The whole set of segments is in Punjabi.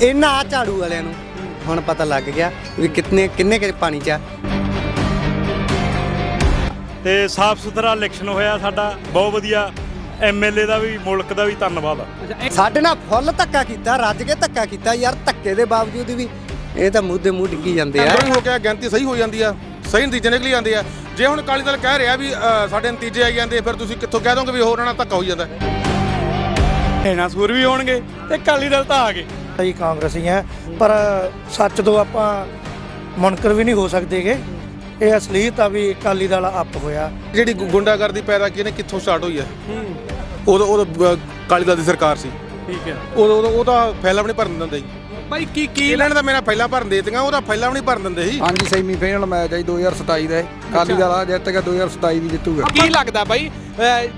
ਇਹਨਾਂ ਆ ਝਾੜੂ ਵਾਲਿਆਂ ਨੂੰ। ਹੁਣ ਪਤਾ ਲੱਗ ਗਿਆ ਵੀ ਕਿੰਨੇ ਕਿੰਨੇ ਕਿ ਪਾਣੀ ਚ ਆ। ਤੇ ਸਾਫ਼ ਸੁਥਰਾ ਇਲੈਕਸ਼ਨ ਹੋਇਆ ਸਾਡਾ। ਬਹੁਤ ਵਧੀਆ। ਐਮਐਲਏ ਦਾ ਵੀ ਮੁਲਕ ਦਾ ਵੀ ਧੰਨਵਾਦ ਆ। ਸਾਡੇ ਨਾਲ ਫੁੱਲ ਧੱਕਾ ਕੀਤਾ ਰੱਜ ਕੇ ਧੱਕਾ ਕੀਤਾ ਯਾਰ ਧੱਕੇ ਦੇ ਬਾਵਜੂਦ ਵੀ ਇਹ ਤਾਂ ਮੂੰਹ ਦੇ ਮੂੰਹ ਡਿੱਗੀ ਜਾਂਦੇ ਆ। ਹੋ ਕੇ ਗਿਣਤੀ ਸਹੀ ਹੋ ਜਾਂਦੀ ਆ ਸਹੀ ਨਤੀਜੇ ਨਿਕਲੀ ਜਾਂਦੇ ਆ। ਜੇ ਹੁਣ ਅਕਾਲੀ ਦਲ ਕਹਿ ਰਿਹਾ ਵੀ ਸਾਡੇ ਨਤੀਜੇ ਆਈ ਜਾਂਦੇ ਫਿਰ ਤੁਸੀਂ ਕਿੱਥੋਂ ਕਹਿ ਦੋਗੇ ਵੀ ਹੋਰ ਨਾਲ ਧੱਕਾ ਹੋਈ ਜਾਂਦਾ? ਹੈਨਾ ਸੂਰ ਵੀ ਹੋਣਗੇ ਤੇ ਕਾਲੀ ਦਲ ਤਾਂ ਆ ਗਏ। ਅਸੀਂ ਕਾਂਗਰਸੀ ਹੈ ਪਰ ਸੱਚ ਤੋਂ ਆਪਾਂ ਮੁਨਕਰ ਵੀ ਨਹੀਂ ਹੋ ਸਕਦੇਗੇ। ਇਹ ਅਸਲੀਅਤ ਆ ਵੀ ਅਕਾਲੀ ਦਲ ਅੱਪ ਹੋਇਆ। ਜਿਹੜੀ ਗੁ- ਗੁੰਡਾਗਰਦੀ ਪੈਦਾ ਕਿਹਨੇ ਕਿੱਥੋਂ ਸਟਾਰਟ ਹੋਈ ਹੈ? ਉਦੋਂ ਉਦੋਂ ਅ, ਅਕਾਲੀ ਦਲ ਦੀ ਸਰਕਾਰ ਸੀ। ਠੀਕ ਹੈ। ਉਦੋਂ ਉਦੋਂ ਉਹ ਤਾਂ ਫੈਲਾ ਵੀ ਨਹੀਂ ਭਰਨ ਦਿੰਦੇ ਸੀ। ਬਾਈ ਕੀ ਕੀ ਇਹਨਾਂ ਨੇ ਤਾਂ ਮੇਰਾ ਫੈਲਾ ਭਰਨ ਦੇ ਦਿੱਤੀਆਂ ਉਹਦਾ ਫੈਲਾ ਵੀ ਨਹੀਂ ਭਰਨ ਦਿੰਦੇ ਸੀ। ਹਾਂਜੀ ਸੈਮੀਫਾਈਨਲ ਮੈਚ ਹੈ ਜੀ 2027 ਦਾ। ਕਾਲੀ ਦਲ ਆ ਜਿੱਤ ਗਿਆ 2027 ਵੀ ਜਿੱਤੂਗਾ। ਕੀ ਲੱਗਦਾ ਬਾਈ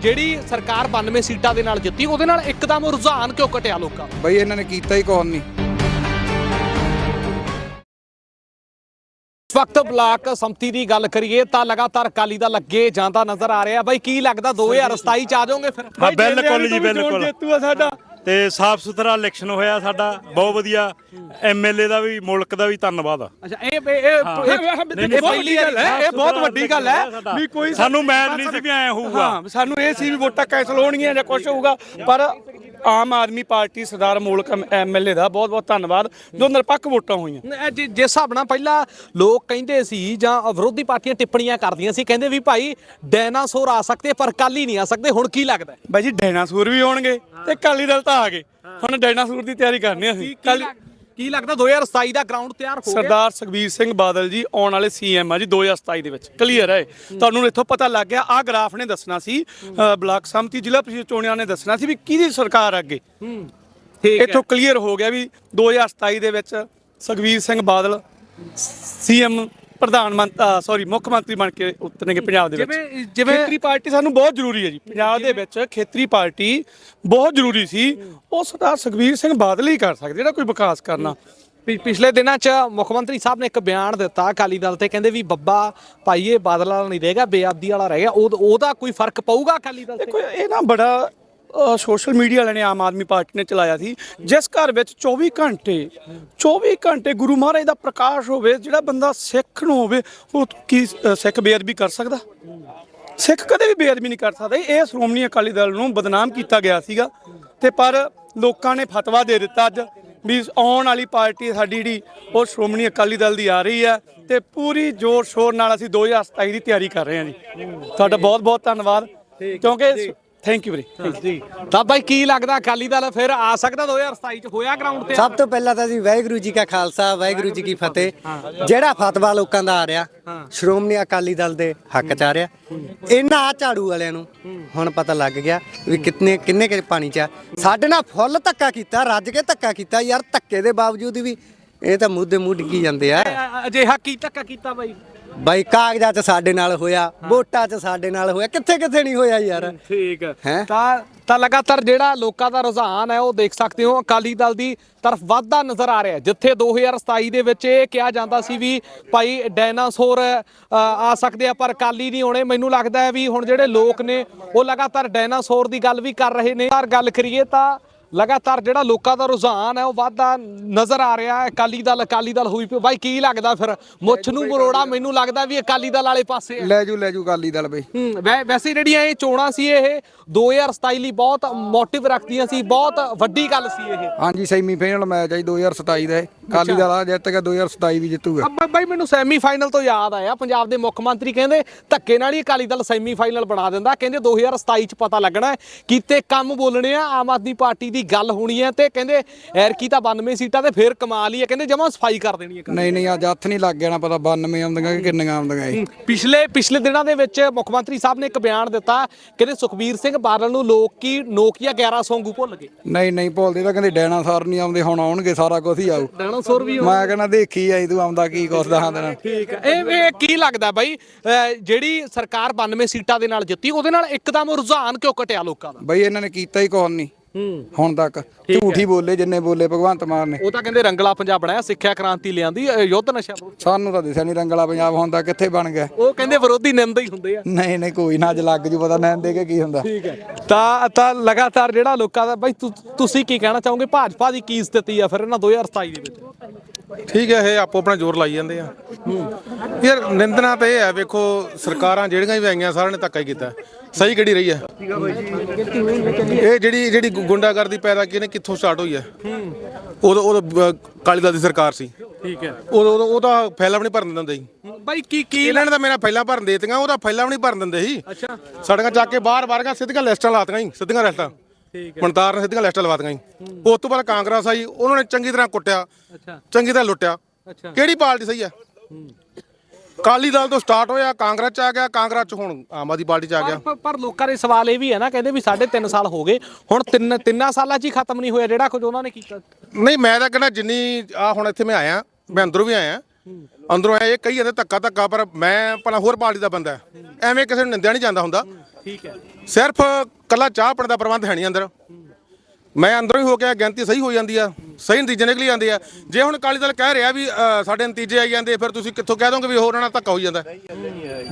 ਜਿਹੜੀ ਸਰਕਾਰ 92 ਸੀਟਾਂ ਦੇ ਨਾਲ ਜਿੱਤੀ ਉਹਦੇ ਨਾਲ ਇੱਕਦਮ ਰੁਝਾਨ ਕਿਉਂ ਘਟਿਆ ਲੋਕਾਂ ਦਾ ਬਈ ਇਹਨਾਂ ਨੇ ਕੀਤਾ ਹੀ ਕੁਛ ਨਹੀਂ। ਵਕਤ ਬਲਾਕ ਸੰਮਤੀ ਦੀ ਗੱਲ ਕਰੀਏ ਤਾਂ ਲਗਾਤਾਰ ਅਕਾਲੀ ਦਲ ਅੱਗੇ ਜਾਂਦਾ ਨਜ਼ਰ ਆ ਰਿਹਾ। ਬਾਈ ਕੀ ਲੱਗਦਾ 2027 ਚ ਆ ਜਾਓਗੇ ਫਿਰ? ਬਿਲਕੁਲ ਜੀ ਬਿਲਕੁਲ। ਜੇਤੂ ਆ ਸਾਡਾ। ਤੇ ਸਾਫ਼ ਸੁਥਰਾ ਇਲੈਕਸ਼ਨ ਹੋਇਆ ਸਾਡਾ ਬਹੁਤ ਵਧੀਆ। ਐਮਐਲਏ ਦਾ ਵੀ ਮੁਲਕ ਦਾ ਵੀ ਧੰਨਵਾਦ ਆ। ਅੱਛਾ ਇਹ ਇਹ ਇਹ ਪਹਿਲੀ ਗੱਲ ਹੈ ਇਹ ਬਹੁਤ ਵੱਡੀ ਗੱਲ ਹੈ ਵੀ ਕੋਈ ਸਾਨੂੰ ਮੈਚ ਨਹੀਂ ਸੀ ਵੀ ਐ ਹੋਊਗਾ। ਹਾਂ ਸਾਨੂੰ ਇਹ ਸੀ ਵੀ ਵੋਟਾਂ ਕੈਂਸਲ ਹੋਣਗੀਆਂ ਜਾਂ ਕੁਝ ਹੋਊਗਾ ਪਰ ਆਮ ਆਦਮੀ ਪਾਰਟੀ ਸਰਦਾਰ ਮੂਲਕ ਐਮਐਲਏ ਦਾ ਬਹੁਤ ਬਹੁਤ ਧੰਨਵਾਦ। ਜੋ ਨਿਰਪੱਖ ਵੋਟਾਂ ਹੋਈਆਂ। ਜਿਸ ਹਿਸਾਬ ਨਾਲ ਪਹਿਲਾਂ ਲੋਕ ਕਹਿੰਦੇ ਸੀ ਜਾਂ ਵਿਰੋਧੀ ਪਾਰਟੀਆਂ ਟਿੱਪਣੀਆਂ ਕਰਦੀਆਂ ਸੀ ਕਹਿੰਦੇ ਵੀ ਭਾਈ ਡਾਇਨਾਸੌਰ ਆ ਸਕਦੇ ਪਰ ਕਾਲੀ ਨਹੀਂ ਆ ਸਕਦੇ ਹੁਣ ਕੀ ਲੱਗਦਾ? ਬਾਈ ਜੀ ਡਾਇਨਾਸੌਰ ਵੀ ਹੋਣਗੇ ਤੇ ਅਕਾਲੀ ਦਲ ਤਾਂ ਆ ਗਏ। ਹੁਣ ਡਾਇਨਾਸੌਰ ਦੀ ਤਿਆਰੀ ਕਰਨੀ ਆ ਅਸੀਂ। ਕੱਲ ਕੀ ਲੱਗਦਾ 2027 ਦਾ ਗਰਾਊਂਡ ਤਿਆਰ ਹੋ ਗਿਆ? ਸਰਦਾਰ ਸੁਖਬੀਰ ਸਿੰਘ ਬਾਦਲ ਜੀ ਆਉਣ ਵਾਲੇ ਸੀਐਮ ਆ ਜੀ 2027 ਦੇ ਵਿੱਚ। ਕਲੀਅਰ ਹੈ। ਤੁਹਾਨੂੰ ਇੱਥੋਂ ਪਤਾ ਲੱਗ ਗਿਆ। ਆਹ ਗ੍ਰਾਫ ਨੇ ਦੱਸਣਾ ਸੀ। ਅ, ਬਲਾਕ ਸੰਮਤੀ ਜ਼ਿਲ੍ਹਾ ਪ੍ਰੀਸ਼ਦ ਚੋਣਾਂ ਨੇ ਦੱਸਣਾ ਸੀ ਵੀ ਕਿਹਦੀ ਸਰਕਾਰ ਅੱਗੇ? ਠੀਕ ਇੱਥੋਂ ਕਲੀਅਰ ਹੋ ਗਿਆ ਵੀ 2027 ਦੇ ਵਿੱਚ ਸੁਖਬੀਰ ਸਿੰਘ ਬਾਦਲ ਸੀਐਮ ਪ੍ਰਧਾਨ ਮੰਤਰੀ ਸੌਰੀ ਮੁੱਖ ਮੰਤਰੀ ਬਣ ਕੇ ਉਤਰਨਗੇ ਪੰਜਾਬ ਦੇ ਵਿੱਚ। ਜਿਵੇਂ ਜਿਵੇਂ ਖੇਤਰੀ ਪਾਰਟੀ ਸਾਨੂੰ ਬਹੁਤ ਜ਼ਰੂਰੀ ਹੈ ਜੀ। ਪੰਜਾਬ ਦੇ ਵਿੱਚ ਖੇਤਰੀ ਪਾਰਟੀ ਬਹੁਤ ਜ਼ਰੂਰੀ ਸੀ। ਉਹ ਸਰਦਾਰ ਸੁਖਬੀਰ ਸਿੰਘ ਬਾਦਲ ਹੀ ਕਰ ਸਕਦੇ ਜਿਹੜਾ ਕੋਈ ਵਿਕਾਸ ਕਰਨਾ। ਪਿਛਲੇ ਦਿਨਾਂ 'ਚ ਮੁੱਖ ਮੰਤਰੀ ਸਾਹਿਬ ਨੇ ਇੱਕ ਬਿਆਨ ਦਿੱਤਾ ਅਕਾਲੀ ਦਲ ਤੇ ਕਹਿੰਦੇ ਵੀ ਬੱਬਾ ਭਾਈਏ ਬਾਦਲ ਵਾਲਾ ਨਹੀਂ ਰਹੇਗਾ ਬੇਅਬਦੀ ਵਾਲਾ ਰਹਿ ਗਿਆ ਉਹ- ਉਹਦਾ ਕੋਈ ਫ਼ਰਕ ਪਊਗਾ ਅਕਾਲੀ ਦਲ ਤੇ? ਦੇਖੋ ਇਹ ਨਾ ਬੜਾ ਸੋਸ਼ਲ ਮੀਡੀਆ ਵਾਲਿਆਂ ਨੇ ਆਮ ਆਦਮੀ ਪਾਰਟੀ ਨੇ ਚਲਾਇਆ ਸੀ ਜਿਸ ਘਰ ਵਿੱਚ 24 ਘੰਟੇ 24 ਘੰਟੇ ਗੁਰੂ ਮਹਾਰਾਜ ਦਾ ਪ੍ਰਕਾਸ਼ ਹੋਵੇ ਜਿਹੜਾ ਬੰਦਾ ਸਿੱਖ ਨੂੰ ਹੋਵੇ ਉਹ ਕੀ ਸਿੱਖ ਬੇਅਦਬੀ ਕਰ ਸਕਦਾ? ਸਿੱਖ ਕਦੇ ਵੀ ਬੇਅਦਬੀ ਨਹੀਂ ਕਰ ਸਕਦਾ। ਇਹ ਸ਼੍ਰੋਮਣੀ ਅਕਾਲੀ ਦਲ ਨੂੰ ਬਦਨਾਮ ਕੀਤਾ ਗਿਆ ਸੀਗਾ ਤੇ ਪਰ ਲੋਕਾਂ ਨੇ ਫਤਵਾ ਦੇ ਦਿੱਤਾ ਅੱਜ ਵੀ ਆਉਣ ਵਾਲੀ ਪਾਰਟੀ ਸਾਡੀ ਜਿਹੜੀ ਉਹ ਸ਼੍ਰੋਮਣੀ ਅਕਾਲੀ ਦਲ ਦੀ ਆ ਰਹੀ ਹੈ ਤੇ ਪੂਰੀ ਜ਼ੋਰ ਸ਼ੋਰ ਨਾਲ ਅਸੀਂ 2027 ਦੀ ਤਿਆਰੀ ਕਰ ਰਹੇ ਹਾਂ ਜੀ। ਤੁਹਾਡਾ ਬਹੁਤ ਬਹੁਤ ਧੰਨਵਾਦ ਕਿਉਂਕਿ ਥੈਂਕ ਯੂ ਵੈਰੀ। ਜੀ। ਤਾਂ ਭਾਈ ਕੀ ਲੱਗਦਾ ਅਕਾਲੀ ਦਲ ਫਿਰ ਆ ਸਕਦਾ 2027 'ਚ? ਹੋਇਆ ਗਰਾਊਂਡ ਤੇ? ਸਭ ਤੋਂ ਪਹਿਲਾਂ ਤਾਂ ਜੀ ਵਾਹਿਗੁਰੂ ਜੀ ਕਾ ਖਾਲਸਾ ਵਾਹਿਗੁਰੂ ਜੀ ਕੀ ਫਤਿਹ। ਜਿਹੜਾ ਫਤਵਾ ਲੋਕਾਂ ਦਾ ਆ ਰਿਹਾ ਸ਼੍ਰੋਮਣੀ ਅਕਾਲੀ ਦਲ ਦੇ ਹੱਕ ਚ ਆ ਰਿਹਾ। ਇਹਨਾਂ ਆ ਝਾੜੂ ਵਾਲਿਆਂ ਨੂੰ ਹੁਣ ਪਤਾ ਲੱਗ ਗਿਆ ਵੀ ਕਿੰਨੇ ਕਿੰਨੇ ਕਿ ਪਾਣੀ ਚ ਆ। ਸਾਡੇ ਨਾਲ ਫੁੱਲ ਧੱਕਾ ਕੀਤਾ ਰੱਜ ਕੇ ਧੱਕਾ ਕੀਤਾ ਯਾਰ ਧੱਕੇ ਦੇ ਬਾਵਜੂਦ ਵੀ ਇਹ ਤਾਂ ਮੂੰਹ ਦੇ ਮੂੰਹ ਡਿੱਗੀ ਜਾਂਦੇ ਆ। ਅ- ਅਜਿਹਾ ਕੀ ਧੱਕਾ ਕੀਤਾ ਬਾਈ? ਬਾਈ ਕਾਗਜ਼ਾਂ 'ਚ ਸਾਡੇ ਨਾਲ ਹੋਇਆ ਵੋਟਾਂ 'ਚ ਸਾਡੇ ਨਾਲ ਹੋਇਆ ਕਿੱਥੇ ਕਿੱਥੇ ਨਹੀਂ ਹੋਇਆ ਯਾਰ। ਠੀਕ ਹੈਂ? ਤਾਂ ਤਾਂ ਲਗਾਤਾਰ ਜਿਹੜਾ ਲੋਕਾਂ ਦਾ ਰੁਝਾਨ ਹੈ ਉਹ ਦੇਖ ਸਕਦੇ ਹੋ ਅਕਾਲੀ ਦਲ ਦੀ ਤਰਫ ਵਾਧਾ ਨਜ਼ਰ ਆ ਰਿਹਾ ਹੈ। ਜਿੱਥੇ 2027 ਦੇ ਵਿੱਚ ਇਹ ਕਿਹਾ ਜਾਂਦਾ ਸੀ ਵੀ ਭਾਈ ਡਾਇਨਾਸੌਰ ਅ, ਆ ਸਕਦੇ ਆ ਪਰ ਅਕਾਲੀ ਨਹੀਂ ਹੋਣੇ। ਮੈਨੂੰ ਲੱਗਦਾ ਹੈ ਵੀ ਹੁਣ ਜਿਹੜੇ ਲੋਕ ਨੇ ਉਹ ਲਗਾਤਾਰ ਡਾਇਨਾਸੌਰ ਦੀ ਗੱਲ ਵੀ ਕਰ ਰਹੇ ਨੇ। ਪਰ ਗੱਲ ਕਰੀਏ ਤਾਂ ਲਗਾਤਾਰ ਜਿਹੜਾ ਲੋਕਾਂ ਦਾ ਰੁਝਾਨ ਹੈ ਉਹ ਵਾਧਾ ਨਜ਼ਰ ਆ ਰਿਹਾ ਹੈ। ਅਕਾਲੀ ਦਲ ਅਕਾਲੀ ਦਲ ਹੋਈ ਪਈ। ਬਾਈ ਕੀ ਲੱਗਦਾ ਫਿਰ? ਮੁੱਛ ਨੂੰ ਮਰੋੜਾ ਮੈਨੂੰ ਲੱਗਦਾ ਵੀ ਅਕਾਲੀ ਦਲ ਵਾਲੇ ਪਾਸੇ ਹੈ। ਲੈ ਜੂ ਲੈ ਜੂ ਕਾਲੀ ਦਲ ਬਈ। ਹੂੰ ਵੈ- ਵੈਸੇ ਜਿਹੜੀਆਂ ਇਹ ਚੋਣਾਂ ਸੀ ਇਹ 2027 ਲਈ ਬਹੁਤ ਮੋਟਿਵ ਰੱਖਦੀਆਂ ਸੀ ਬਹੁਤ ਵੱਡੀ ਗੱਲ ਸੀ ਇਹ। ਹਾਂਜੀ ਸੈਮੀਫਾਈਨਲ ਮੈਚ ਹੈ ਜੀ 2027 ਦਾ ਕਾਲੀ ਦਲ ਆ ਜਿੱਤ ਗਿਆ 2027 ਵੀ ਜਿੱਤੂਗਾ। ਅੱਬਾ ਬਾਈ ਮੈਨੂੰ ਸੈਮੀ ਫਾਈਨਲ ਤੋਂ ਯਾਦ ਆਇਆ ਪੰਜਾਬ ਦੇ ਮੁੱਖ ਮੰਤਰੀ ਕਹਿੰਦੇ ਧੱਕੇ ਨਾਲ ਹੀ ਅਕਾਲੀ ਦਲ ਸੈਮੀ ਫਾਈਨਲ ਬਣਾ ਦਿੰਦਾ। ਕਹਿੰਦੇ 2027 ਚ ਪਤਾ ਲੱਗਣਾ ਹੈ ਕੀਤੇ ਕੰਮ ਬੋਲਣੇ ਆ ਆਮ ਆਦਮੀ ਪਾਰਟੀ ਦੀ ਗੱਲ ਹੋਣੀ ਹੈ ਤੇ ਕਹਿੰਦੇ ਐਰਕੀ ਤਾਂ 92 ਸੀਟਾਂ ਤੇ ਫੇਰ ਕਮਾਲ ਹੀ ਹੈ। ਕਹਿੰਦੇ ਜਮਾਂ ਸਫ਼ਾਈ ਕਰ ਦੇਣੀ ਹੈ ਨਹੀਂ ਨਹੀਂ ਅੱਜ ਹੱਥ ਨਹੀਂ ਲੱਗ ਗਿਆ ਨਾ ਪਤਾ 92 ਆਉਂਦੀਆਂ ਕਿ ਕਿੰਨੀਆਂ ਆਉਂਦੀਆਂ ਇਹ। ਪਿਛਲੇ ਪਿਛਲੇ ਦਿਨਾਂ ਦੇ ਵਿੱਚ ਮੁੱਖ ਮੰਤਰੀ ਸਾਹਿਬ ਨੇ ਇੱਕ ਬਿਆਨ ਦਿੱਤਾ ਕਹਿੰਦੇ ਸੁਖਬੀਰ ਸਿੰਘ ਬਾਦਲ ਨੂੰ ਲੋਕ ਕੀ ਨੋਕੀਆ 1100 ਵਾਂਗੂ ਭੁੱਲ ਗਏ। ਨਹੀਂ ਨਹੀਂ ਭੁੱਲਦੇ ਤਾਂ ਕਹਿੰਦੇ ਡਾਇਨਾਸੌਰ ਨਹੀਂ ਆਉਂਦੇ ਹੁਣ ਆਉਣਗੇ ਸਾਰਾ ਕੁਝ ਹੀ ਆਊ। ਡਾਇਨਾਸੌਰ ਵੀ ਮੈਂ ਕਹਿੰਦਾ ਦੇਖੀ ਆਈ ਤੂੰ ਆਉਂਦਾ ਕੀ ਕੁਛ ਦਹਾਂ ਦੇਣਾ ਠੀਕ ਹੈ। ਇਹ ਇਹ ਕੀ ਲੱਗਦਾ ਬਾਈ? ਜਿਹੜੀ ਸਰਕਾਰ 92 ਸੀਟਾਂ ਦੇ ਨਾਲ ਜਿੱਤੀ ਉਹਦੇ ਨਾਲ ਇੱਕਦਮ ਰੁਝਾਨ ਕਿਉਂ ਘਟਿਆ ਲੋਕਾਂ ਦਾ? ਬਈ ਇਹਨਾਂ ਨੇ ਕੀਤਾ ਹੀ ਕੁਛ ਨਹੀਂ ਹੁਣ ਤੱਕ ਝੂਠੀ ਬੋਲੇ ਜਿੰਨੇ ਬੋਲੇ ਭਗਵੰਤ ਮਾਨ ਨੇ। ਉਹ ਤਾਂ ਕਹਿੰਦੇ ਰੰਗਲਾ ਪੰਜਾਬ ਬਣਾਇਆ ਸਿੱਖਿਆ ਕ੍ਰਾਂਤੀ ਲਿਆਂਦੀ ਅ, ਯੁੱਧ ਨਸ਼ਾ। ਸਾਨੂੰ ਤਾਂ ਦਿਸਿਆ ਨਹੀਂ ਰੰਗਲਾ ਪੰਜਾਬ ਹੁਣ ਤੱਕ ਕਿੱਥੇ ਬਣ ਗਿਆ। ਉਹ ਕਹਿੰਦੇ ਵਿਰੋਧੀ ਨਿੰਦ ਹੀ ਹੁੰਦੇ ਆ। ਨਹੀਂ ਨਹੀਂ ਕੋਈ ਨਾ ਅੱਜ ਲੱਗ ਜੂ ਪਤਾ ਨੈਣ ਦੇ ਕੇ ਕੀ ਹੁੰਦਾ। ਠੀਕ ਹੈ। ਤਾਂ ਤਾਂ ਲਗਾਤਾਰ ਜਿਹੜਾ ਲੋਕਾਂ ਦਾ ਬਾਈ ਤੁ- ਤੁਸੀਂ ਕੀ ਕਹਿਣਾ ਚਾਹੋਗੇ? ਭਾਜਪਾ ਦੀ ਕੀ ਸਥਿਤੀ ਆ ਫਿਰ ਇਹਨਾਂ 2027 ਦੇ ਵਿੱਚ? ਠੀਕ ਹੈ ਇਹ ਆਪੋ ਆਪਣਾ ਜ਼ੋਰ ਲਾਈ ਜਾਂਦੇ ਆ। ਯਾਰ ਨਿੰਦਣਾ ਤੇ ਇਹ ਹੈ ਵੇਖੋ ਸਰਕਾਰਾਂ ਜਿਹੜੀਆਂ ਵੀ ਆਈਆਂ ਸਾਰਿਆਂ ਨੇ ਧੱਕਾ ਹੀ ਕੀਤਾ। ਸਹੀ ਕਿਹੜੀ ਰਹੀ ਹੈ। ਇਹ ਜਿਹੜੀ ਜਿਹੜੀ ਗੁੰਡਾਗਰਦੀ ਪੈਦਾ ਕੀ ਨੇ ਕਿੱਥੋਂ ਸਟਾਰਟ ਹੋਈ ਹੈ? ਉਦੋਂ ਉਦੋਂ ਅ, ਅਕਾਲੀ ਦਲ ਦੀ ਸਰਕਾਰ ਸੀ। ਠੀਕ ਹੈ। ਉਦੋਂ ਉਦੋਂ ਉਹ ਤਾਂ ਫੈਲਾ ਵੀ ਨਹੀਂ ਭਰਨ ਦਿੰਦੇ ਸੀ। ਬਾਈ ਕੀ ਕੀ ਇਹਨਾਂ ਨੇ ਤਾਂ ਮੇਰਾ ਫੈਲਾ ਭਰਨ ਦਿੱਤੀਆਂ ਉਹ ਤਾਂ ਫੈਲਾ ਵੀ ਨਹੀਂ ਭਰਨ ਦਿੰਦੇ ਸੀ। ਅੱਛਾ। ਸੜਕਾਂ ਚੱਕ ਕੇ ਬਾਹਰ ਬਾਹਰ ਸਿੱਧੀਆਂ ਲਿਸਟਾਂ ਲਾਤੀਆਂ ਜੀ ਸਿੱਧੀਆਂ ਲਿਸਟਾਂ। ਠੀਕ ਮਨਤਾਰ ਨੇ ਸਿੱਧੀਆਂ ਲਿਸਟਾਂ ਲਵਾਤੀਆਂ ਜੀ ਉਸ ਤੋਂ ਬਾਅਦ ਕਾਂਗਰਸ ਆਈ ਉਹਨਾਂ ਨੇ ਚੰਗੀ ਤਰ੍ਹਾਂ ਕੁੱਟਿਆ ਅੱਛਾ। ਚੰਗੀ ਤਰ੍ਹਾਂ ਲੁੱਟਿਆ। ਅੱਛਾ। ਕਿਹੜੀ ਪਾਰਟੀ ਸਹੀ ਹੈ। ਕਾਲੀ ਦਲ ਤੋਂ ਸਟਾਰਟ ਹੋਇਆ ਕਾਂਗਰਸ ਚ ਆ ਗਿਆ ਕਾਂਗਰਸ ਚ ਹੁਣ ਆਮ ਆਦਮੀ ਪਾਰਟੀ ਚ ਆ ਗਿਆ। ਪਰ- ਪਰ ਲੋਕਾਂ ਦੇ ਸਵਾਲ ਇਹ ਵੀ ਹੈ ਨਾ ਕਹਿੰਦੇ ਵੀ ਸਾਢੇ 3 ਸਾਲ ਹੋ ਗਏ ਹੁਣ ਤਿੰਨ ਤਿੰਨਾਂ ਸਾਲਾਂ 'ਚ ਹੀ ਖਤਮ ਨਹੀਂ ਹੋਇਆ ਜਿਹੜਾ ਕੁਝ ਉਹਨਾਂ ਨੇ ਕੀਤਾ। ਨਹੀਂ ਮੈਂ ਤਾਂ ਕਹਿੰਦਾ ਜਿੰਨੀ ਆ ਹੁਣ ਇੱਥੇ ਮੈਂ ਆਇਆ ਮੈਂ ਅੰਦਰੋਂ ਵੀ ਆਇਆ। ਅੰਦਰੋਂ ਆਇਆ ਇਹ ਕਹੀ ਜਾਂਦੇ ਧੱਕਾ ਧੱਕਾ ਪਰ ਮੈਂ ਭਲਾ ਹੋਰ ਪਾਰਟੀ ਦਾ ਬੰਦਾ ਐਵੇਂ ਕਿਸੇ ਨੂੰ ਨਿੰਦਿਆ ਨਹੀਂ ਜਾਂਦਾ ਹੁੰਦਾ। ਠੀਕ ਹੈ। ਸਿਰਫ ਕੱਲਾ ਚਾਹ ਪਣ ਦਾ ਪ੍ਰਬੰਧ ਹੈ ਨਹੀਂ ਅੰਦਰ। ਮੈਂ ਅੰਦਰੋਂ ਹੀ ਹੋ ਕੇ ਗਿਣਤੀ ਸਹੀ ਹੋ ਜਾਂਦੀ ਆ। ਸਹੀ ਨਤੀਜੇ ਨਿਕਲੀ ਜਾਂਦੇ ਆ। ਜੇ ਹੁਣ ਅਕਾਲੀ ਦਲ ਕਹਿ ਰਿਹਾ ਵੀ ਅ, ਸਾਡੇ ਨਤੀਜੇ ਆਈ ਜਾਂਦੇ ਫਿਰ ਤੁਸੀਂ ਕਿੱਥੋਂ ਕਹਿ ਦੋਗੇ ਵੀ ਹੋਰ ਨਾਲ ਧੱਕਾ ਹੋਈ ਜਾਂਦਾ?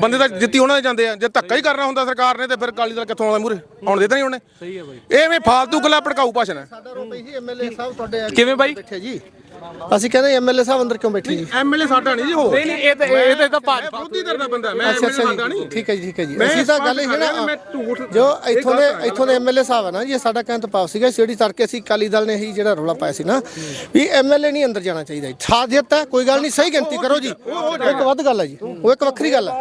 ਬੰਦੇ ਤਾਂ ਜਿੱਤੀ ਉਹਨਾਂ ਦੇ ਜਾਂਦੇ ਆ। ਜੇ ਧੱਕਾ ਹੀ ਕਰਨਾ ਹੁੰਦਾ ਸਰਕਾਰ ਨੇ ਤੇ ਫਿਰ ਅਕਾਲੀ ਦਲ ਕਿੱਥੋਂ ਆਉਂਦਾ ਮੂਰੇ ਆਉਣ ਦੇਤਾ ਨਹੀਂ ਉਹਨੇ। ਸਹੀ ਹੈ ਬਾਈ। ਐਵੇਂ ਫਾਲਤੂ ਗੱਲਾਂ ਭੜਕਾਊ ਭਾਸ਼ਣ। ਹੈ ਐਮਐਲਏ ਸਾਹਿਬ ਤੁਹਾਡੇ ਕਿਵੇਂ ਬਾਈ? ਬੈਠੇ ਜੀ। ਅਸੀਂ ਕਹਿੰਦੇ ਐਮਐਲਏ ਸਾਹਿਬ ਅੰਦਰ ਕਿਉਂ ਬੈਠੇ ਜੀ? ਐਮਐਲਏ ਸਾਡਾ ਨਹੀਂ ਜੀ ਉਹ। ਨਹੀਂ ਨਹੀਂ ਇਹ ਤਾਂ ਇਹ ਤਾਂ- ਤਾਂ ਭਾਜਪਾ ਵਿਰੋਧੀ ਧਿਰ ਦਾ ਬੰਦਾ ਮੈਂ ਐਮਐਲਏ ਸਾਡਾ ਨਹੀਂ। ਠੀਕ ਹੈ ਜੀ ਠੀਕ ਹੈ ਜੀ। ਅਸੀਂ ਤਾਂ ਗੱਲ ਇਹ ਹੈ ਨਾ ਮੈਂ ਝੂਠ- ਜੋ ਇੱਥੋਂ ਦੇ ਹੈ। ਇੱਥੋਂ ਦੇ ਐਮਐਲਏ ਸਾਹਿਬ ਹੈ ਨਾ ਜੀ ਸਾਡਾ ਕਹਿਣ ਤੋਂ ਭਾਵ ਸੀਗਾ ਜਿਹੜੀ ਤੜਕੇ ਅਸੀਂ ਅਕਾਲੀ ਦਲ ਨੇ ਹੀ ਜਿਹੜਾ ਰੌਲਾ ਪਾਇਆ ਸੀ ਨਾ ਵੀ ਐਮਐਲਏ ਨਹੀਂ ਅੰਦਰ ਜਾਣਾ ਚਾਹੀਦਾ ਸਾਜਿਤ ਹੈ ਕੋਈ ਗੱਲ ਨਹੀਂ ਸਹੀ ਗਿਣਤੀ ਕਰੋ ਜੀ। ਉਹ ਇੱਕ ਵੱਧ ਗੱਲ ਹੈ ਜੀ। ਉਹ ਇੱਕ ਵੱਖਰੀ ਗੱਲ ਹੈ।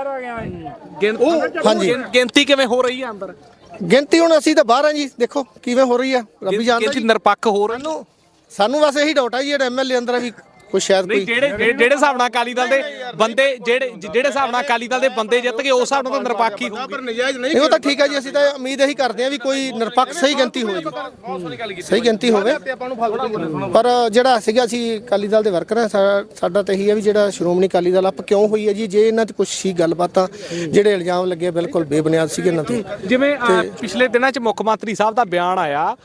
ਹਾਂਜੀ। ਗਿਣ- ਗਿਣਤੀ ਕਿਵੇਂ ਹੋ ਰਹੀ ਹੈ ਅੰਦਰ? ਗਿਣਤੀ ਹੁਣ ਅਸੀਂ ਤਾਂ ਬਾਹਰ ਆ ਜੀ ਦੇਖੋ ਕਿਵੇਂ ਹੋ ਰਹੀ ਆ ਰੱਬੀ ਜਾਣਦਾ ਜੀ। ਨਿਰਪੱਖ ਹੋ ਰਹੀ ਸਾਨੂੰ ਬਸ ਇਹੀ ਡਾਊਟ ਆ ਜੀ ਜਿਹੜਾ ਐਮਐਲਏ ਅੰਦਰ ਆ ਵੀ ਕੋਈ ਸ਼ਾਇਦ ਨਹੀਂ ਕੋਈ ਜਿਹੜੇ ਜਿਹੜੇ- ਜਿਹੜੇ ਹਿਸਾਬ ਨਾਲ ਅਕਾਲੀ ਦਲ ਦੇ ਬੰਦੇ ਜਿਹੜੇ ਜਿਹੜੇ ਹਿਸਾਬ ਨਾਲ ਅਕਾਲੀ ਦਲ ਦੇ ਬੰਦੇ ਜਿੱਤ ਗਏ ਉਸ ਹਿਸਾਬ ਨਾਲ ਤਾਂ ਨਿਰਪੱਖੀ ਹੋਊਗੀ। ਪਰ ਨਜਾਇਜ਼ ਨਹੀਂ ਨਹੀਂ ਉਹ ਤਾਂ ਠੀਕ ਹੈ ਜੀ ਅਸੀਂ ਤਾਂ ਉਮੀਦ ਇਹੀ ਕਰਦੇ ਹਾਂ ਵੀ ਕੋਈ ਨਿਰਪੱਖ ਸਹੀ ਗਿਣਤੀ ਹੋਵੇ। ਜੀ ਸਹੀ ਗਿਣਤੀ ਹੋਵੇ। ਪਰ ਜਿਹੜਾ ਸੀਗਾ ਅਸੀਂ ਅਕਾਲੀ ਦਲ ਦੇ ਵਰਕਰ ਸਾ- ਸਾਡਾ ਤਾਂ ਇਹੀ ਹੈ ਵੀ ਜਿਹੜਾ ਸ਼੍ਰੋਮਣੀ ਅਕਾਲੀ ਦਲ ਆਪ ਕਿਉਂ ਹੋਈ ਹੈ ਜੀ? ਜੇ ਇਹਨਾਂ ਤੇ ਕੁਝ ਸੀ ਗੱਲਬਾਤਾਂ ਜਿਹੜੇ ਇਲਜ਼ਾਮ ਲੱਗੇ ਬਿਲਕੁਲ ਬੇਬੁਨਿਆਦ ਸੀਗੇ ਇਹਨਾਂ ਤੇ। ਜਿਵੇਂ ਅਹ, ਪਿਛਲੇ ਦਿਨਾਂ 'ਚ ਮੁੱਖ ਮੰਤਰੀ ਸਾਹਿਬ ਦਾ ਬਿਆਨ ਆਇਆ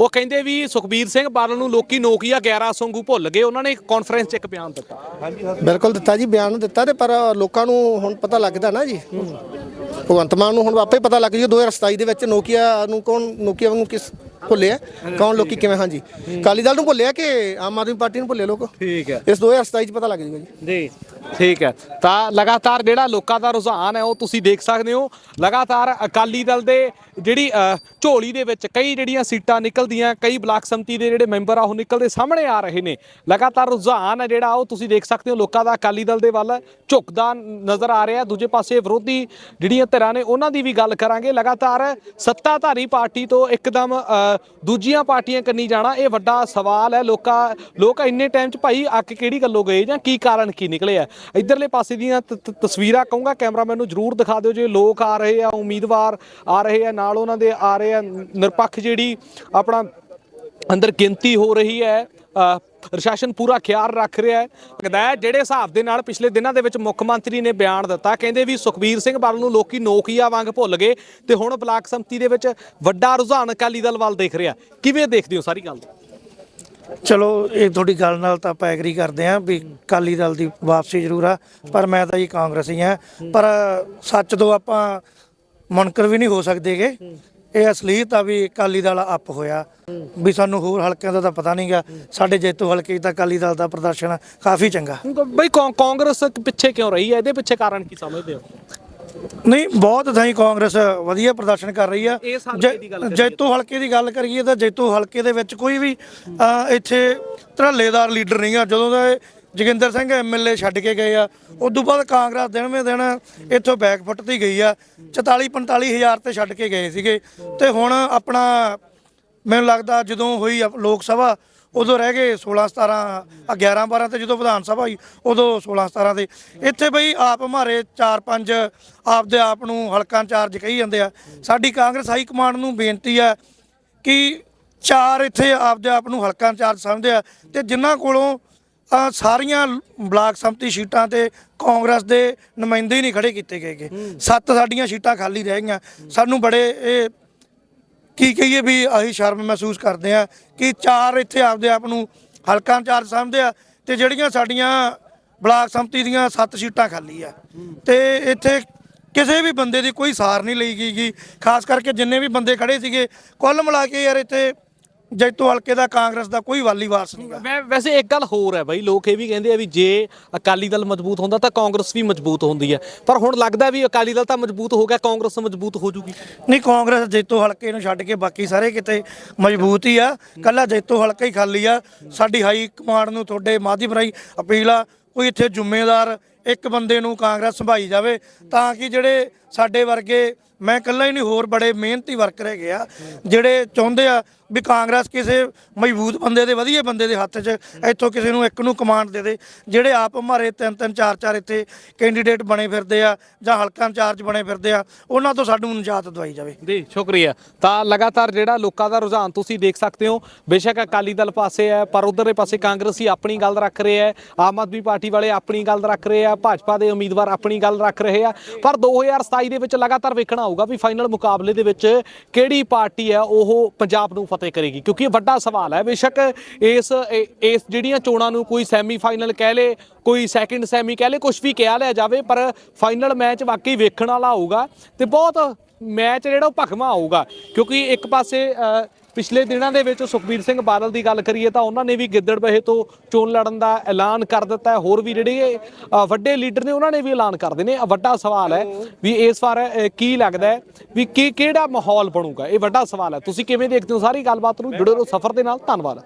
ਉਹ ਕਹਿੰਦੇ ਵੀ ਸੁਖਬੀਰ ਸਿੰਘ ਬਾਦਲ ਨੂੰ ਲੋਕੀ ਨੋਕੀਆ 11 ਸੰਗੂ ਭੁੱਲ ਗਏ। ਉਹਨਾਂ ਨੇ ਇੱਕ ਕਾਨਫਰੰਸ 'ਚ ਇੱਕ ਬਿਆਨ ਦਿੱਤਾ। ਬਿਲਕੁਲ ਦਿੱਤਾ ਜੀ ਬਿਆਨ ਦਿੱਤਾ ਤੇ ਪਰ ਲੋਕਾਂ ਨੂੰ ਹੁਣ ਪਤਾ ਲੱਗਦਾ ਨਾ ਜੀ। ਭਗਵੰਤ ਮਾਨ ਨੂੰ ਹੁਣ ਆਪੇ ਪਤਾ ਲੱਗ ਜੂ 2027 ਦੇ ਵਿੱਚ ਨੋਕੀਆ ਨੂੰ ਕੌਣ ਨੋਕੀਆ ਨੂੰ ਕਿਸ ਭੁੱਲਿਆ? ਕੌਣ ਲੋਕੀ ਕਿਵੇਂ ਹਾਂਜੀ। ਅਕਾਲੀ ਦਲ ਨੂੰ ਭੁੱਲਿਆ ਕਿ ਆਮ ਆਦਮੀ ਪਾਰਟੀ ਨੂੰ ਭੁੱਲੇ ਲੋਕ? ਠੀਕ ਹੈ। ਇਸ 2027 ਚ ਪਤਾ ਲੱਗ ਜੂਗਾ ਜੀ। ਜੀ। ਠੀਕ ਹੈ। ਤਾਂ ਲਗਾਤਾਰ ਜਿਹੜਾ ਲੋਕਾਂ ਦਾ ਰੁਝਾਨ ਹੈ, ਉਹ ਤੁਸੀਂ ਦੇਖ ਸਕਦੇ ਹੋ। ਲਗਾਤਾਰ ਅਕਾਲੀ ਦਲ ਦੇ ਜਿਹੜੀ ਝੋਲੀ ਦੇ ਵਿੱਚ ਕਈ ਜਿਹੜੀਆਂ ਸੀਟਾਂ ਨਿਕਲਦੀਆਂ, ਕਈ ਬਲਾਕ ਸੰਮਤੀ ਦੇ ਜਿਹੜੇ ਮੈਂਬਰ ਆ, ਉਹ ਨਿਕਲਦੇ ਸਾਹਮਣੇ ਆ ਰਹੇ ਨੇ। ਲਗਾਤਾਰ ਰੁਝਾਨ ਹੈ ਜਿਹੜਾ, ਉਹ ਤੁਸੀਂ ਦੇਖ ਸਕਦੇ ਹੋ, ਲੋਕਾਂ ਦਾ ਅਕਾਲੀ ਦਲ ਦੇ ਵੱਲ ਝੁਕਦਾ ਨਜ਼ਰ ਆ ਰਿਹਾ। ਦੂਜੇ ਪਾਸੇ ਵਿਰੋਧੀ ਜਿਹੜੀਆਂ ਧਿਰਾਂ ਨੇ, ਉਹਨਾਂ ਦੀ ਵੀ ਗੱਲ ਕਰਾਂਗੇ। ਲਗਾਤਾਰ ਸੱਤਾਧਾਰੀ ਪਾਰਟੀ ਤੋਂ ਇੱਕਦਮ ਦੂਜੀਆਂ ਪਾਰਟੀਆਂ ਕੰਨੀ ਜਾਣਾ, ਇਹ ਵੱਡਾ ਸਵਾਲ ਹੈ। ਲੋਕਾਂ, ਲੋਕ ਇੰਨੇ ਟਾਈਮ 'ਚ ਭਾਈ ਅੱਕ ਕਿਹੜੀ ਗੱਲੋਂ ਗਏ ਜਾਂ ਕੀ ਕਾਰਨ ਕੀ ਨਿਕਲੇ ਆ? ਇਧਰਲੇ ਪਾਸੇ ਦੀਆਂ ਤਸਵੀਰਾਂ ਕਹੂੰਗਾ, ਕੈਮਰਾਮੈਨ ਨੂੰ ਜਰੂਰ ਦਿਖਾ ਦਿਓ ਜੇ ਲੋਕ ਆ ਰਹੇ ਆ, ਉਮੀਦਵਾਰ ਆ ਰਹੇ ਆ, ਨਾਲ ਉਹਨਾਂ ਦੇ ਆ ਰਹੇ ਆ, ਨਿਰਪੱਖ ਜਿਹੜੀ ਆਪਣਾ ਅੰਦਰ ਗਿਣਤੀ ਹੋ ਰਹੀ ਹੈ ਪ੍ਰਸ਼ਾਸਨ ਪੂਰਾ ਖਿਆਲ ਰੱਖ ਰਿਹਾ ਹੈ। ਲੱਗਦਾ ਹੈ ਜਿਹੜੇ ਹਿਸਾਬ ਦੇ ਨਾਲ ਪਿਛਲੇ ਦਿਨਾਂ ਦੇ ਵਿੱਚ ਮੁੱਖ ਮੰਤਰੀ ਨੇ ਬਿਆਨ ਦਿੱਤਾ, ਕਹਿੰਦੇ ਵੀ ਸੁਖਬੀਰ ਸਿੰਘ ਬਾਦਲ ਨੂੰ ਲੋਕੀ ਨੋਕੀਆ ਵਾਂਗ ਭੁੱਲ ਗਏ ਤੇ ਹੁਣ ਬਲਾਕ ਸੰਮਤੀ ਦੇ ਵਿੱਚ ਵੱਡਾ ਰੁਝਾਨ ਅਕਾਲੀ ਦਲ ਵੱਲ ਦੇਖ ਰਿਹਾ। ਕਿਵੇਂ ਦੇਖਦੇ ਹੋ ਸਾਰੀ ਗੱਲ? ਚਲੋ, ਇਹ ਤੁਹਾਡੀ ਗੱਲ ਨਾਲ ਤਾਂ ਆਪਾਂ ਐਗਰੀ ਕਰਦੇ ਆਂ ਵੀ ਅਕਾਲੀ ਦਲ ਦੀ ਵਾਪਸੀ ਜ਼ਰੂਰ ਆ, ਪਰ ਮੈਂ ਤਾਂ ਜੀ ਕਾਂਗਰਸੀ ਆ ਪਰ ਸੱਚ ਤੋਂ ਆਪਾਂ ਮੁਨਕਰ ਵੀ ਨਹੀਂ ਹੋ ਸਕਦੇਗੇ ਇਹ ਅਸਲੀਅਤ ਆ ਵੀ ਅਕਾਲੀ ਦਲ ਅੱਪ ਹੋਇਆ। ਵੀ ਸਾਨੂੰ ਹੋਰ ਹਲਕਿਆਂ ਦਾ ਤਾਂ ਪਤਾ ਨਹੀਂਗਾ ਸਾਡੇ ਜੇਤੂ ਹਲਕੇ 'ਚ ਤਾਂ ਅਕਾਲੀ ਦਲ ਦਾ ਪ੍ਰਦਰਸ਼ਨ ਕਾਫੀ ਚੰਗਾ। ਬਈ ਕੌਂ- ਕਾਂਗਰਸ ਪਿੱਛੇ ਕਿਉਂ ਰਹੀ ਹੈ? ਇਹਦੇ ਪਿੱਛੇ ਕਾਰਨ ਕੀ ਸਮਝਦੇ ਹੋ? ਨਹੀਂ ਬਹੁਤ ਥਾਈ ਕਾਂਗਰਸ ਵਧੀਆ ਪ੍ਰਦਰਸ਼ਨ ਕਰ ਰਹੀ ਆ। ਇਸ ਹਲਕੇ ਦੀ ਗੱਲ ਜੈ- ਕਰੀਏ। ਜੈਤੋ ਹਲਕੇ ਦੀ ਗੱਲ ਕਰੀਏ ਤਾਂ ਜੈਤੋ ਹਲਕੇ ਦੇ ਵਿੱਚ ਕੋਈ ਵੀ ਇੱਥੇ ਧੜੱਲੇਦਾਰ ਲੀਡਰ ਨਹੀਂ ਆ। ਜਦੋਂ ਦਾ ਇਹ ਜੋਗਿੰਦਰ ਸਿੰਘ ਐਮਐਲਏ ਛੱਡ ਕੇ ਗਏ ਆ ਉਸ ਤੋਂ ਬਾਅਦ ਕਾਂਗਰਸ ਦਿਨਵੇਂ ਦਿਨ ਇੱਥੋਂ ਬੈਕ ਫੁੱਟਦੀ ਗਈ ਆ। 44 45 ਹਜ਼ਾਰ ਤੇ ਛੱਡ ਕੇ ਗਏ ਸੀਗੇ। ਤੇ ਹੁਣ ਆਪਣਾ ਮੈਨੂੰ ਲੱਗਦਾ ਜਦੋਂ ਹੋਈ ਆ ਲੋਕ ਸਭਾ ਉਦੋਂ ਰਹਿ ਗਏ 16 17 ਆ 11 12 ਤੇ ਜਦੋਂ ਵਿਧਾਨ ਸਭਾ ਹੋਈ, ਉਦੋਂ 16 17 ਤੇ। ਇੱਥੇ ਬਈ ਆਪ ਹਮਾਰੇ 4 5 ਆਪਦੇ ਆਪ ਨੂੰ ਹਲਕਾ ਇੰਚਾਰਜ ਕਹੀ ਜਾਂਦੇ ਆ। ਸਾਡੀ ਕਾਂਗਰਸ ਹਾਈ ਕਮਾਂਡ ਨੂੰ ਬੇਨਤੀ ਆ ਕਿ ਚਾਰ ਇੱਥੇ ਆਪਦੇ ਆਪ ਨੂੰ ਹਲਕਾ ਇੰਚਾਰਜ ਸਮਝਦੇ ਆ ਤੇ ਜਿਨ੍ਹਾਂ ਕੋਲੋਂ ਸਾਰੀਆਂ ਬਲਾਕ ਸੰਮਤੀ ਸੀਟਾਂ ਤੇ ਕਾਂਗਰਸ ਦੇ ਨੁਮਾਇੰਦੇ ਹੀ ਨਹੀਂ ਖੜੇ ਕੀਤੇ ਗਏਗੇ ਸੱਤ ਸਾਡੀਆਂ ਸੀਟਾਂ ਖਾਲੀ ਰਹਿ ਗਈਆਂ। ਸਾਨੂੰ ਬੜੇ ਇਹ ਕੀ ਕਹੀਏ ਵੀ ਅਸੀਂ ਸ਼ਰਮ ਮਹਿਸੂਸ ਕਰਦੇ ਆ ਕਿ ਚਾਰ ਇੱਥੇ ਆਪਦੇ ਆਪ ਨੂੰ ਹਲਕਾ ਇੰਚਾਰਜ ਸਮਝਦੇ ਆ ਤੇ ਜਿਹੜੀਆਂ ਸਾਡੀਆਂ ਬਲਾਕ ਸੰਮਤੀ ਦੀਆਂ ਸੱਤ ਸੀਟਾਂ ਖਾਲੀ ਆ। ਤੇ ਇੱਥੇ ਕਿਸੇ ਵੀ ਬੰਦੇ ਦੀ ਕੋਈ ਸਾਰ ਨਹੀਂ ਲਈ ਗਈ ਗੀ, ਖਾਸ ਕਰਕੇ ਜਿੰਨੇ ਵੀ ਬੰਦੇ ਖੜੇ ਸੀਗੇ, ਕੁੱਲ ਮਿਲਾ ਕੇ ਯਾਰ ਇੱਥੇ ਜੈਤੋ ਹਲਕੇ ਦਾ ਕਾਂਗਰਸ ਦਾ ਕੋਈ ਵਾਲੀ ਵਾਰਸ ਨਹੀਂਗਾ ਮੈਂ ਵੈਸੇ ਇੱਕ ਗੱਲ ਹੋਰ ਹੈ ਬਾਈ ਲੋਕ ਇਹ ਵੀ ਕਹਿੰਦੇ ਆ ਵੀ ਜੇ ਅਕਾਲੀ ਦਲ ਮਜ਼ਬੂਤ ਹੁੰਦਾ ਤਾਂ ਕਾਂਗਰਸ ਵੀ ਮਜ਼ਬੂਤ ਹੁੰਦੀ ਹੈ। ਪਰ ਹੁਣ ਲੱਗਦਾ ਵੀ ਅਕਾਲੀ ਦਲ ਤਾਂ ਮਜ਼ਬੂਤ ਹੋ ਗਿਆ ਕਾਂਗਰਸ ਮਜ਼ਬੂਤ ਹੋ ਜੂਗੀ। ਨਹੀਂ ਕਾਂਗਰਸ ਜੈਤੋ ਹਲਕੇ ਨੂੰ ਛੱਡ ਕੇ ਬਾਕੀ ਸਾਰੇ ਕਿਤੇ ਮਜ਼ਬੂਤ ਹੀ ਆ। ਕੱਲਾ ਜੈਤੋ ਹਲਕਾ ਹੀ ਖਾਲੀ ਆ। ਸਾਡੀ ਹਾਈ ਕਮਾਂਡ ਨੂੰ ਤੁਹਾਡੇ ਮਾਧਿਅਮ ਰਾਹੀਂ ਅਪੀਲ ਆ ਕੋਈ ਇੱਥੇ ਜ਼ਿੰਮੇਦਾਰ ਇੱਕ ਬੰਦੇ ਨੂੰ ਕਾਂਗਰਸ ਸੰਭਾਈ ਜਾਵੇ ਤਾਂ ਕਿ ਜਿਹੜੇ ਸਾਡੇ ਵਰਗੇ ਮੈਂ ਇਕੱਲਾ ਹੀ ਨਹੀਂ, ਹੋਰ ਬੜੇ ਮਿਹਨਤੀ ਵਰਕਰ ਹੈਗੇ ਆ, ਜਿਹੜੇ ਚਾਹੁੰਦੇ ਆ ਵੀ ਕਾਂਗਰਸ ਕਿਸੇ ਮਜ਼ਬੂਤ ਬੰਦੇ ਦੇ, ਵਧੀਆ ਬੰਦੇ ਦੇ ਹੱਥ 'ਚ ਇੱਥੋਂ ਕਿਸੇ ਨੂੰ ਇੱਕ ਨੂੰ ਕਮਾਂਡ ਦੇ ਦੇ, ਜਿਹੜੇ ਆਪ ਮਾਰੇ ਤਿੰਨ ਤਿੰਨ, ਚਾਰ ਚਾਰ ਇੱਥੇ ਕੈਂਡੀਡੇਟ ਬਣੇ ਫਿਰਦੇ ਆ ਜਾਂ ਹਲਕਾ ਇੰਚਾਰਜ ਬਣੇ ਫਿਰਦੇ ਆ, ਉਹਨਾਂ ਤੋਂ ਸਾਨੂੰ ਨਜਾਤ ਦਵਾਈ ਜਾਵੇ। ਜੀ, ਸ਼ੁਕਰੀਆ। ਤਾਂ ਲਗਾਤਾਰ ਜਿਹੜਾ ਲੋਕਾਂ ਦਾ ਰੁਝਾਨ ਤੁਸੀਂ ਦੇਖ ਸਕਦੇ ਹੋ, ਬੇਸ਼ੱਕ ਅਕਾਲੀ ਦਲ ਪਾਸੇ ਹੈ, ਪਰ ਉਧਰਲੇ ਪਾਸੇ ਕਾਂਗਰਸੀ ਆਪਣੀ ਗੱਲ ਰੱਖ ਰਹੇ ਹੈ, ਆਮ ਆਦਮੀ ਪਾਰਟੀ ਵਾਲੇ ਆਪਣੀ ਗੱਲ ਰੱਖ ਰਹੇ ਆ, ਭਾਜਪਾ ਦੇ ਉਮੀਦਵਾਰ ਆਪਣੀ ਗੱਲ ਰੱਖ ਰਹੇ ਆ, ਪਰ 2027 ਦੇ ਵਿੱਚ ਲਗਾਤਾਰ ਵੇਖਣਾ ਹੋਊਗਾ ਵੀ ਫਾਈਨਲ ਮੁਕਾਬਲੇ ਦੇ ਵਿੱਚ ਕਿਹੜੀ ਪਾਰਟੀ ਹੈ ਉਹ ਪੰਜਾਬ ਨੂੰ ਫਤਿਹ ਕਰੇਗੀ? ਕਿਉਂਕਿ ਇਹ ਵੱਡਾ ਸਵਾਲ ਹੈ। ਬੇਸ਼ੱਕ ਇਸ ਇਸ ਜਿਹੜੀਆਂ ਚੋਣਾਂ ਨੂੰ ਕੋਈ ਸੈਮੀ ਫਾਈਨਲ ਕਹਿ ਲੇ, ਕੋਈ ਸੈਕਿੰਡ ਸੈਮੀ ਕਹਿ ਲੇ ਕੁਝ ਵੀ ਕਿਹਾ ਲਿਆ ਜਾਵੇ, ਪਰ ਫਾਈਨਲ ਮੈਚ ਵਾਕਈ ਵੇਖਣ ਵਾਲਾ ਹੋਊਗਾ ਤੇ ਬਹੁਤ ਮੈਚ ਜਿਹੜਾ ਉਹ ਭਖਵਾ ਆਊਗਾ ਕਿਉਂਕਿ ਇੱਕ ਪਾਸੇ ਪਿਛਲੇ ਦਿਨਾਂ ਦੇ ਵਿੱਚ ਸੁਖਬੀਰ ਸਿੰਘ ਬਾਦਲ ਦੀ ਗੱਲ ਕਰੀਏ ਤਾਂ ਉਹਨਾਂ ਨੇ ਵੀ ਗਿੱਦੜ ਬਹੇ ਤੋਂ ਚੋਣ ਲੜਨ ਦਾ ਐਲਾਨ ਕਰ ਦਿੱਤਾ ਹੈ। ਹੋਰ ਵੀ ਜਿਹੜੇ ਵੱਡੇ ਲੀਡਰ ਨੇ ਉਹਨਾਂ ਨੇ ਵੀ ਐਲਾਨ ਕਰ ਨੇ ਵੱਡਾ ਸਵਾਲ ਹੈ ਵੀ ਇਸ ਵਾਰ ਕੀ ਲੱਗਦਾ ਹੈ ਵੀ ਕੀ ਕਿਹੜਾ ਮਾਹੌਲ ਬਣੂਗਾ? ਇਹ ਵੱਡਾ ਸਵਾਲ ਹੈ। ਤੁਸੀਂ ਕਿਵੇਂ ਦੇਖਦੇ ਹੋ? ਸਾਰੀ ਗੱਲਬਾਤ ਨੂੰ ਜੁੜੇ ਰਹੋ ਸਫ਼ਰ ਦੇ ਨਾਲ। ਧੰਨਵਾਦ।